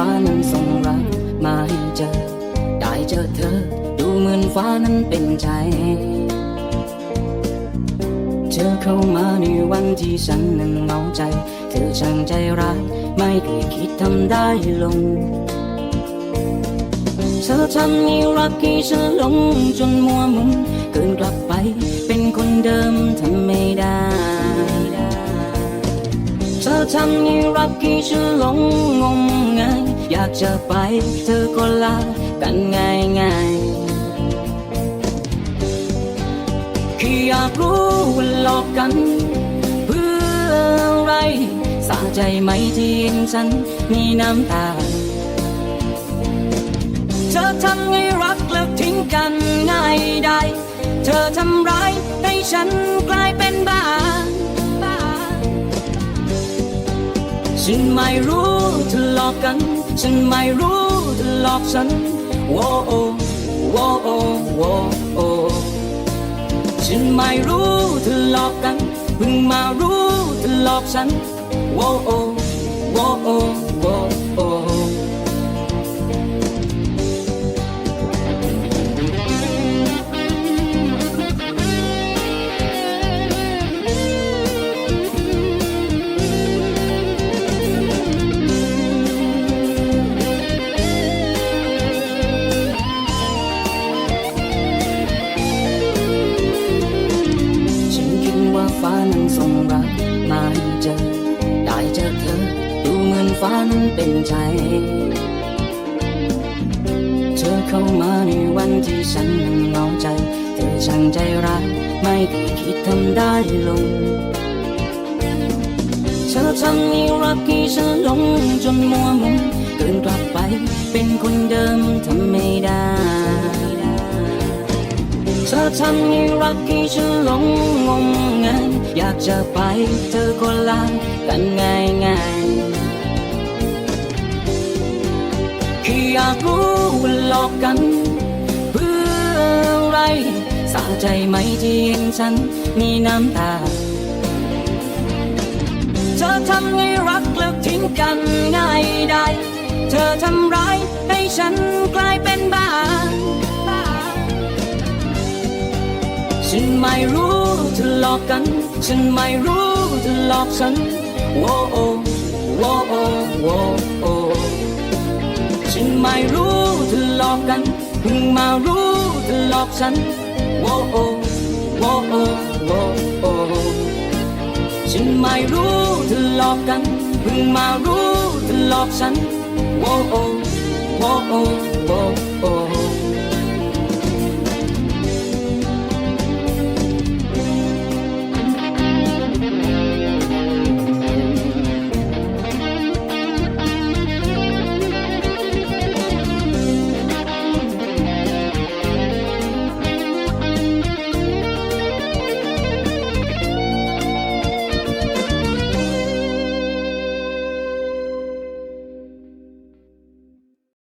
ฟ้านั้นส่งรักมาให้เจอ ได้เจอเธอ ดูเหมือนฟ้านั้นเป็นใจ เธอเข้ามาในวันที่ฉันนั้นเหงาใจ เธอช่างใจร้ายไม่เคยคิดทำได้ลง เธอทำให้รักที่ฉันหลงจนมัวมุมเกินกลับไปเป็นคนเดิมทำไม่ได้เธอทำให้รักที่ฉันหลงงมงายากจะไป เธอก็ลากันง่ายง่ายๆแค่อยากรู้ว่าหลอกกัน เพื่ออะไร สาใจไหมที่เห็นฉันมีน้ำตา เธอทำให้รักแล้วทิ้งกันง่ายได้ เธอทำร้ายให้ฉันกลายเป็นบ้าฉันไม่รู้เธอ อกกัน ฉันไม่รู้เธอหลอกฉันโว้โอโอ้โอโว้โอฉันไม่รู้เธอหลอกกันเพิ่งมารู้เธอหลอกฉันโว้โอโว้โอโว้โอ ดูเหมือนฟ้านั้นเป็นใจ เธอเข้ามาในวันที่ฉันนั้นเหงาใจ เธอช่างใจร้ายไม่เคยคิดทำได้ลง เธอทำให้รักที่ฉันหลงจนมัวมุมเกินกลับไป เป็นคนเดิมทำไม่ได้เธอทำให้รักที่ฉันหลงงมงายอยากจะไปเธอก็ลากันง่ายายๆแค่อยากรู้ว่าหลอกกัน เพื่ออะไรสาใจไหมที่เห็นฉันมีน้ำตา เธอทำให้รักแล้วทิ้งกันง่ายได้ เธอทำร้ายให้ฉันกลายเป็นบ้า ฉันไม่รู้เธอหลอกกัน ฉันไม่รู้เธอหลอกฉันโว้โอโว้โอ้โอ ฉันไม่รู้เธอหลอกกันเพิ่งมารู้เธอหลอกฉันโอ้โอโอ้โอโอ้โอฉันไม่รู้เธอหลอกกันเพิ่งมารู้เธอหลอกฉันโอ้โอโว้โอ้โอ